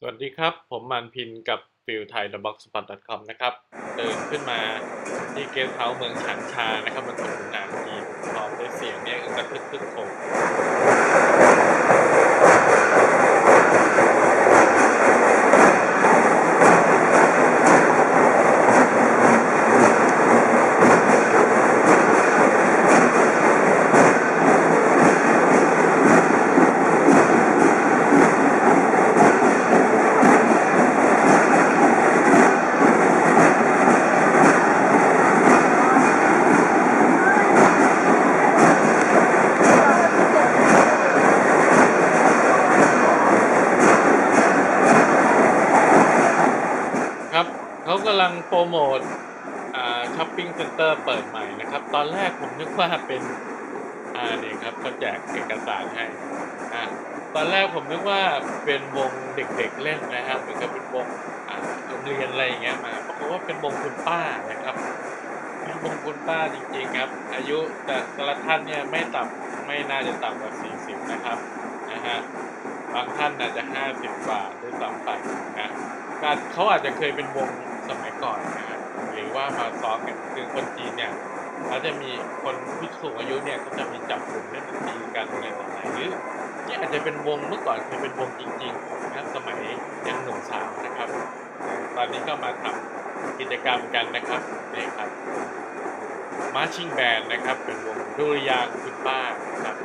สวัสดีครับ ผมมันพินกับฟิลไทย The Box Spot com นะครับ เดินขึ้นมาที่เกสเฮาส์เมืองฉางชานะครับมันเป็นหนามจีนพร้อมด้วยเสียงเนี่ยอึกระทึกทึกโค เขากำลังโปรโมทช้อปปิ้งเซ็นเตอร์เปิดใหม่นะครับ ตอนแรกผมนึกว่าเป็นอ่านี่ครับเขาแจกเอกสารให้อ่าตอนแรกผมนึกว่าเป็นวงเด็กๆเล่นนะครับเหมือนกับเป็นวงโรงเรียนอะไรอย่างเงี้ยมาปรากฏว่าเป็นวงคุณป้านะครับเป็นวงคุณป้าจริงๆครับ อายุแต่แต่ละท่านเนี่ยไม่ต่ำไม่น่าจะต่ำกว่า 40 นะครับนะฮะบางท่านอาจจะ 50กว่าด้วยซ้ำไปนะเขาอาจจะเคยเป็นวง สมัยก่อนนะครับหรือว่ามาซ้อมกันคือคนจีนเนี่ยเขาจะมีคนผู้สูงอายุเนี่ยก็จะมีจับกลุ่มเล่นดนตรีกันอะไรต่างๆหรือเนี่ยอาจจะเป็นวงเมื่อก่อนเคยเป็นวงจริงๆนะครับสมัยยังหนุ่มสาวนะครับ ตอนนี้ก็มาทำกิจกรรมกันนะครับนี่ครับมาชิ่งแบนด์นะครับ เป็นวงดุริยางค์คุณป้านะครับ